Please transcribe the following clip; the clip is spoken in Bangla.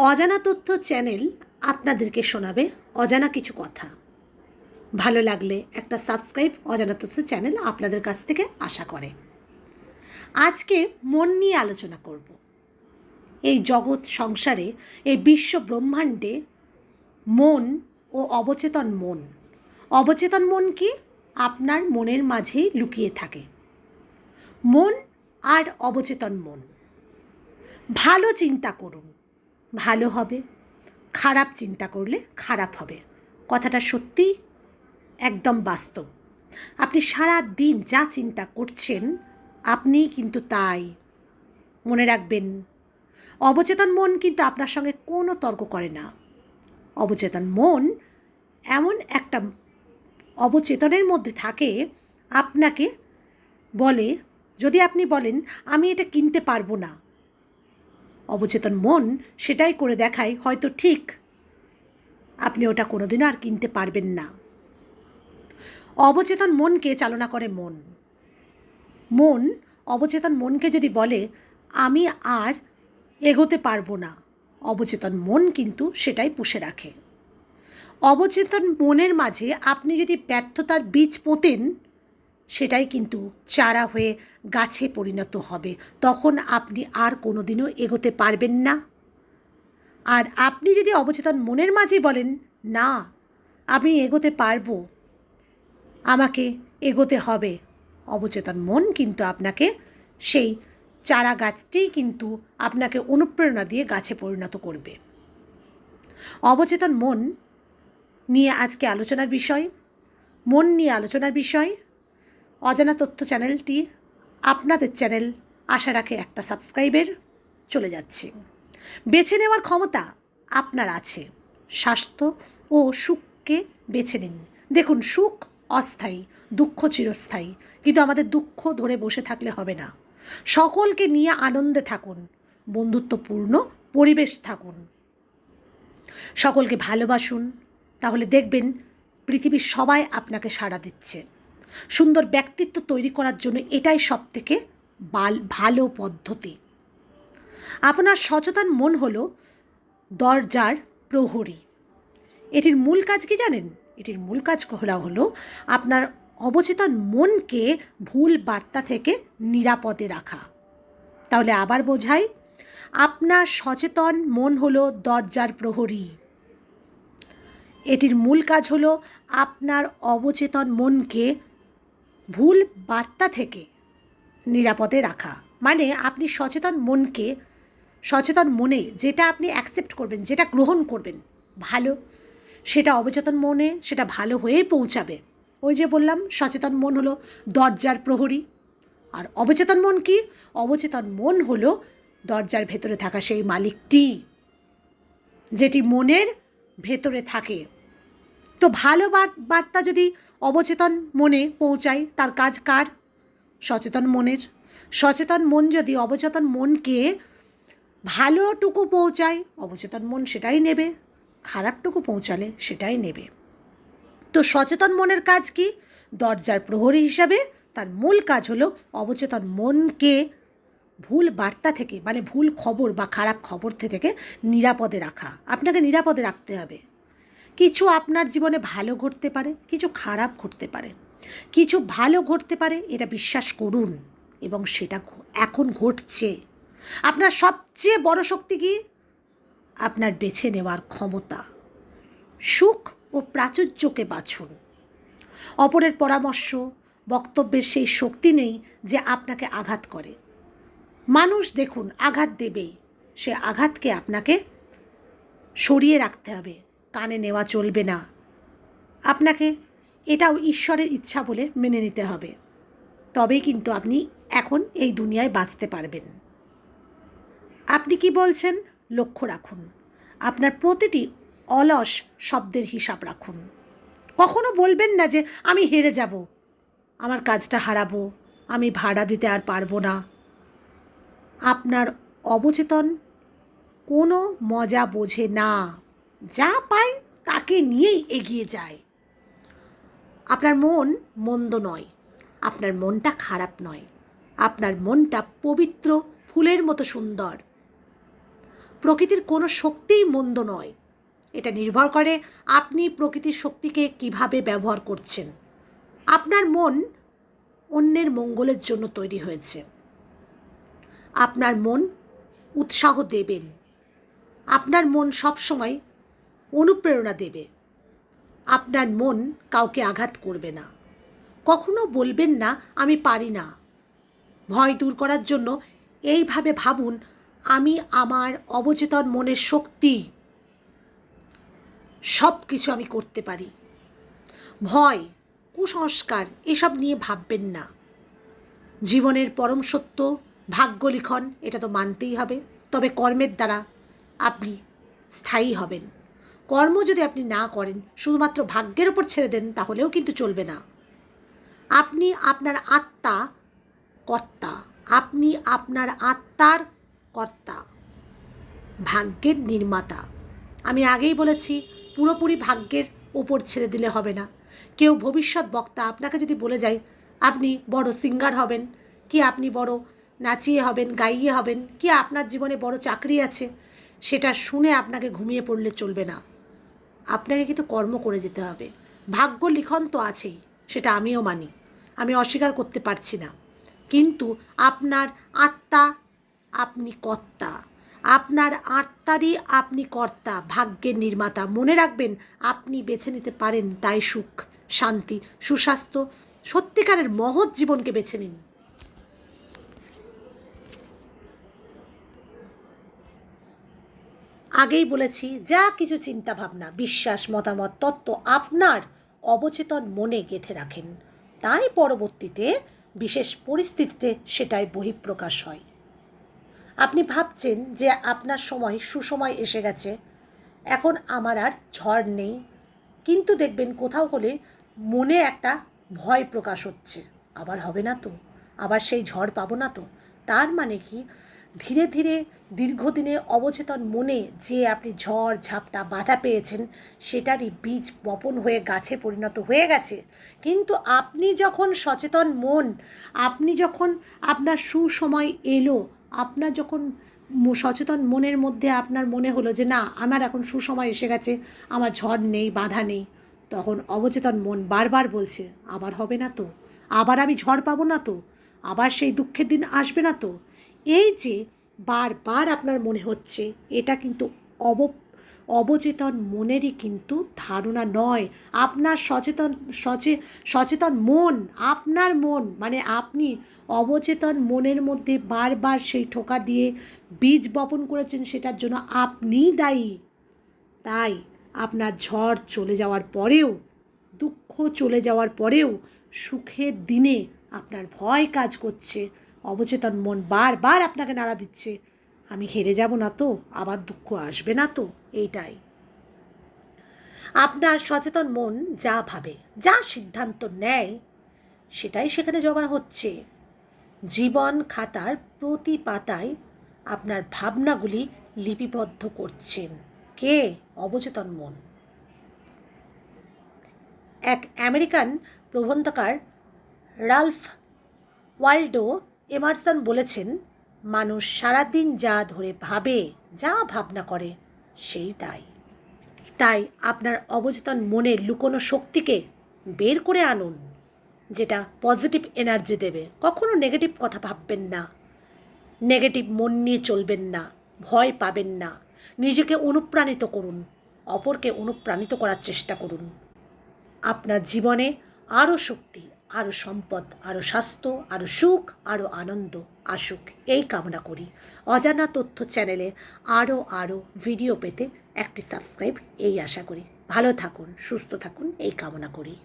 অজানা তথ্য চ্যানেল আপনাদেরকে শোনাবে অজানা কিছু কথা। ভালো লাগলে একটা সাবস্ক্রাইব অজানা তথ্য চ্যানেল আপনাদের কাছ থেকে আশা করে। আজকে মন নিয়ে আলোচনা করব। এই জগৎ সংসারে, এই বিশ্ব ব্রহ্মাণ্ডে মন ও অবচেতন মন। অবচেতন মন কি? আপনার মনের মাঝেই লুকিয়ে থাকে। মন আর অবচেতন মন। ভালো চিন্তা করুন। ভালো হবে, খারাপ চিন্তা করলে খারাপ হবে। কথাটা সত্যি, একদম বাস্তব। আপনি সারা দিন যা চিন্তা করছেন আপনি কিন্তু তাই। মনে রাখবেন, অবচেতন মন কিন্তু আপনার সঙ্গে কোনো তর্ক করে না। অবচেতন মন এমন একটা অবচেতনের মধ্যে থাকে, আপনাকে বলে, যদি আপনি বলেন, আমি এটা কিনতে পারব না। অবচেতন মন সেটাই করে দেখায় হয়তো ঠিক। আপনি ওটা কোনোদিনও আর কিনতে পারবেন না। অবচেতন মনকে চালনা করে মন। মন অবচেতন মনকে যদি বলে, আমি আর এগোতে পারব না। অবচেতন মন কিন্তু সেটাই পুষে রাখে। অবচেতন মনের মাঝে আপনি যদি ব্যর্থতার বীজ পোতেন সেটাই কিন্তু চারা হয়ে গাছে পরিণত হবে। তখন আপনি আর কোনো দিনও এগোতে পারবেন না। আর আপনি যদি অবচেতন মনের মাঝে বলেন, না, আমি এগোতে পারব, আমাকে এগোতে হবে। অবচেতন মন কিন্তু আপনাকে সেই চারা গাছটি কিন্তু আপনাকে অনুপ্রেরণা দিয়ে গাছে পরিণত করবে। অবচেতন মন নিয়ে আজকে আলোচনার বিষয়, মন নিয়ে আলোচনার বিষয় অজানা তথ্য চ্যানেলটি আপনাদের চ্যানেল আশা রাখে একটা সাবস্ক্রাইবের চলে যাচ্ছে। বেছে নেওয়ার ক্ষমতা আপনার আছে। স্বাস্থ্য ও সুখকে বেছে নিন। দেখুন, সুখ অস্থায়ী, দুঃখ চিরস্থায়ী। কিন্তু আমাদের দুঃখ ধরে বসে থাকলে হবে না। সকলকে নিয়ে আনন্দে থাকুন। বন্ধুত্বপূর্ণ পরিবেশ থাকুন। সকলকে ভালোবাসুন। তাহলে দেখবেন, পৃথিবীর সবাই আপনাকে সাড়া দিচ্ছে। সুন্দর ব্যক্তিত্ব তৈরি করার জন্য এটাই সব থেকে ভালো পদ্ধতি। আপনার সচেতন মন হল দরজার প্রহরী। এটির মূল কাজ কি জানেন? এটির মূল কাজ হলো হলো আপনার অবচেতন মনকে ভুল বার্তা থেকে নিরাপদে রাখা। তাহলে আবার বোঝাই, আপনার সচেতন মন হলো দরজার প্রহরী। এটির মূল কাজ হলো আপনার অবচেতন মনকে ভুল বার্তা থেকে নিরাপদে রাখা। মানে আপনি সচেতন মনকে, সচেতন মনে যেটা আপনি অ্যাকসেপ্ট করবেন, যেটা গ্রহণ করবেন ভালো, সেটা অবচেতন মনে, সেটা ভালো হয়েই পৌঁছাবে। ওই যে বললাম, সচেতন মন হলো দরজার প্রহরী। আর অবচেতন মন কি? অবচেতন মন হলো দরজার ভেতরে থাকা সেই মালিকটি, যেটি মনের ভেতরে থাকে। তো ভালো বার্তা যদি অবচেতন মনে পৌঁছায় তার কাজ কার? সচেতন মনের। সচেতন মন যদি অবচেতন মনকে ভালোটুকু পৌঁছায়, অবচেতন মন সেটাই নেবে। খারাপটুকু পৌঁছালে সেটাই নেবে। তো সচেতন মনের কাজ কি? দরজার প্রহরী হিসাবে তার মূল কাজ হলো অবচেতন মনকে ভুল বার্তা থেকে মানে ভুল খবর বা খারাপ খবর থেকে নিরাপদে রাখা। আপনাকে নিরাপদে রাখতে হবে। কিছু আপনার জীবনে ভালো ঘটতে পারে, কিছু খারাপ ঘটতে পারে। কিছু ভালো ঘটতে পারে, এটা বিশ্বাস করুন এবং সেটা এখন ঘটছে। আপনার সবচেয়ে বড় শক্তি কি? আপনার বেছে নেওয়ার ক্ষমতা। সুখ ও প্রাচুর্যকে বাছুন। অপরের পরামর্শ, বক্তব্যের সেই শক্তি নেই যে আপনাকে আঘাত করে। মানুষ দেখুন, আঘাত দেবেই। সে আঘাতকে আপনাকে সরিয়ে রাখতে হবে। কানে নেওয়া চলবে না। আপনাকে এটাও ঈশ্বরের ইচ্ছা বলে মেনে নিতে হবে। তবেই কিন্তু আপনি এখন এই দুনিয়ায় বাঁচতে পারবেন। আপনি কি বলছেন? লক্ষ্য রাখুন। আপনার প্রতিটি অলস শব্দের হিসাব রাখুন। কখনো বলবেন না যে, আমি হেরে যাব। আমার কাজটা হারাবো। আমি ভাড়া দিতে আর পারব না। আপনার অবচেতন কোনো মজা বোঝে না। যা পায় তাকে নিয়েই এগিয়ে যায়। আপনার মন মন্দ নয়, আপনার মনটা খারাপ নয়, আপনার মনটা পবিত্র, ফুলের মতো সুন্দর। প্রকৃতির কোনো শক্তিই মন্দ নয়। এটা নির্ভর করে আপনি প্রকৃতির শক্তিকে কীভাবে ব্যবহার করছেন। আপনার মন অন্যের মঙ্গলের জন্য তৈরি হয়েছে। আপনার মন উৎসাহ দেবেন। আপনার মন সবসময় অনুপ্রেরণা দেবে। আপনার মন কাউকে আঘাত করবে না। কখনো বলবেন না, আমি পারি না। ভয় দূর করার জন্য এইভাবে ভাবুন, আমি আমার অবচেতন মনের শক্তি। সব কিছু আমি করতে পারি। ভয়, কুসংস্কার, এসব নিয়ে ভাববেন না। জীবনের পরম সত্য, ভাগ্য লিখন, এটা তো মানতেই হবে। তবে কর্মের দ্বারা আপনি স্থায়ী হবেন। কর্ম যদি আপনি না করেন, শুধুমাত্র ভাগ্যের ওপর ছেড়ে দেন, তাহলেও কিন্তু চলবে না। আপনি আপনার আত্মা কর্তা। আপনি আপনার আত্মার কর্তা। ভাগ্যের নির্মাতা। আমি আগেই বলেছি, পুরোপুরি ভাগ্যের ওপর ছেড়ে দিলে হবে না। কেউ ভবিষ্যৎ বক্তা আপনাকে যদি বলে যায়, আপনি বড় সিঙ্গার হবেন, কি আপনি বড় নাচিয়ে হবেন, গাইয়ে হবেন, কি আপনার জীবনে বড় চাকরি আছে? সেটা শুনে আপনাকে ঘুমিয়ে পড়লে চলবে না। আপনাকে কিন্তু কর্ম করে যেতে হবে। ভাগ্য লিখন তো আছেই, সেটা আমিও মানি। আমি অস্বীকার করতে পারছি না। কিন্তু আপনার আত্মা আপনি কর্তা। আপনার আত্মারই আপনি কর্তা, ভাগ্যের নির্মাতা। মনে রাখবেন, আপনি বেছে নিতে পারেন তাই সুখ, শান্তি, সুস্বাস্থ্য। সত্যিকারের মহৎ জীবনকে বেছে নিন। আগেই বলেছি, যা কিছু চিন্তা ভাবনা বিশ্বাস, মতামত, তত্ত্ব আপনার অবচেতন মনে গেঁথে রাখেন। তাই পরবর্তীতে বিশেষ পরিস্থিতিতে সেটাই বহিঃপ্রকাশ হয়। আপনি ভাবছেন যে আপনার সময় সুসময় এসে গেছে, এখন আমার আর ঝড় নেই। কিন্তু দেখবেন কোথাও হলে মনে একটা ভয় প্রকাশ হচ্ছে। আবার হবে না তো, আবার সেই ঝড় পাবো না তো। তার মানে কি? ধীরে ধীরে দীর্ঘদিনে অবচেতন মনে যে আপনি ঝড়, ঝাপটা বাধা পেয়েছেন, সেটারই বীজ বপন হয়ে গাছে পরিণত হয়ে গেছে। কিন্তু আপনি যখন সচেতন মন, আপনি যখন আপনার সুসময় এলো, আপনার যখন সচেতন মনের মধ্যে আপনার মনে হলো যে, না, আমার এখন সুসময় এসে গেছে, আমার ঝড় নেই, বাধা নেই, তখন অবচেতন মন বারবার বলছে, আবার হবে না তো? আবার আমি ঝড় পাবো না তো? আবার সেই দুঃখের দিন আসবে না তো? এই যে বারবার আপনার মনে হচ্ছে, এটা কিন্তু অব, অবচেতন মনেরই কিন্তু ধারণা নয়। আপনার সচেতন, সচে, সচেতন মন, আপনার মন মানে আপনি অবচেতন মনের মধ্যে বারবার সেই ঠোকা দিয়ে বীজ বপন করেছেন সেটার জন্য আপনিই দায়ী। তাই আপনার ঝড় চলে যাওয়ার পরেও, দুঃখ চলে যাওয়ার পরেও, সুখের দিনে আপনার ভয় কাজ করছে। অবচেতন মন বারবার আপনাকে নাড়া দিচ্ছে। আমি হেরে যাব না তো, আবার দুঃখ আসবে না তো, এইটাই। আপনার সচেতন মন যা ভাবে, যা সিদ্ধান্ত নেয়, সেটাই সেখানে জমা হচ্ছে। জীবন খাতার প্রতি পাতায় আপনার ভাবনাগুলি লিপিবদ্ধ করছেন। কে? অবচেতন মন। এক আমেরিকান প্রবন্ধকার রালফ ওয়াল্ডো এমারসন বলেছেন, মানুষ সারাদিন যা ধরে ভাবে, যা ভাবনা করে, সেই তাই। তাই আপনার অবচেতন মনে লুকোনো শক্তিকে বের করে আনুন, যেটা পজিটিভ এনার্জি দেবে। কখনো নেগেটিভ কথা ভাববেন না। নেগেটিভ মন নিয়ে চলবেন না, ভয় পাবেন না। নিজেকে অনুপ্রাণিত করুন, অপরকে অনুপ্রাণিত করার চেষ্টা করুন। আপনার জীবনে আরও শক্তি আরও সম্পদ আরও স্বাস্থ্য আরও সুখ আরও আনন্দ, আসুক। এই কামনা করি। অজানা তথ্য চ্যানেলে আরও আরও ভিডিও পেতে একটি সাবস্ক্রাইব, এই আশা করি। ভালো থাকুন, সুস্থ থাকুন, এই কামনা করি।